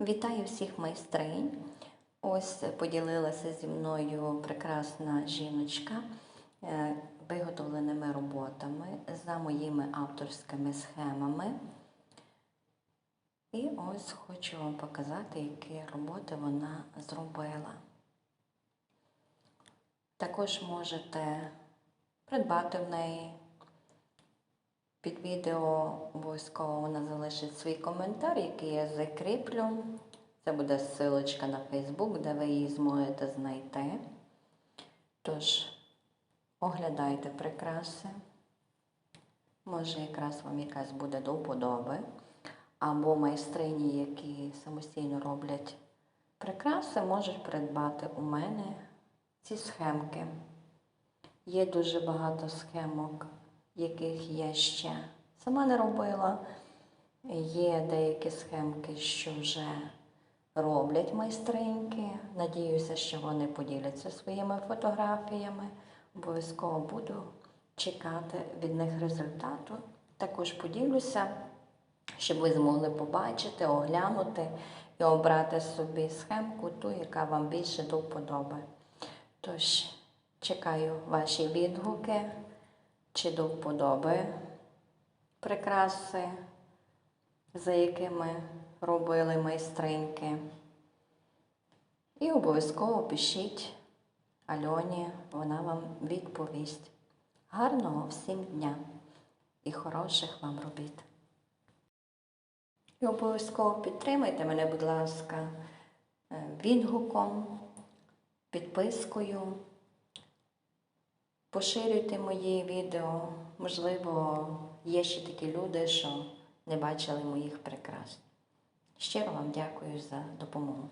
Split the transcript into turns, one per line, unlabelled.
Вітаю всіх майстринь. Ось поділилася зі мною прекрасна жіночка е, виготовленими роботами за моїми авторськими схемами. І ось хочу вам показати, які роботи вона зробила. Також можете придбати в неї. Під відео обов'язково вона залишить свій коментар, який я закріплю. Це буде ссылочка на Facebook, де ви її зможете знайти. Тож, оглядайте прикраси. Може, якраз вам якась буде до вподоби. Або майстрині, які самостійно роблять прикраси, можуть придбати у мене ці схемки. Є дуже багато схемок, яких я ще сама не робила. Є деякі схемки, що вже роблять майстриньки. Надіюся, що вони поділяться своїми фотографіями. Обов'язково буду чекати від них результату. Також поділюся, щоб ви змогли побачити, оглянути і обрати собі схемку, ту, яка вам більше до вподоби. Тож, чекаю ваші відгуки, чи до вподоби прикраси, за якими робили майстриньки. І обов'язково пишіть Альоні, вона вам відповість. Гарного всім дня і хороших вам робіт. І обов'язково підтримайте мене, будь ласка, е, відгуком, підпискою. Поширюйте мої відео. Можливо, є ще такі люди, що не бачили моїх прикрас. Щиро вам дякую за допомогу.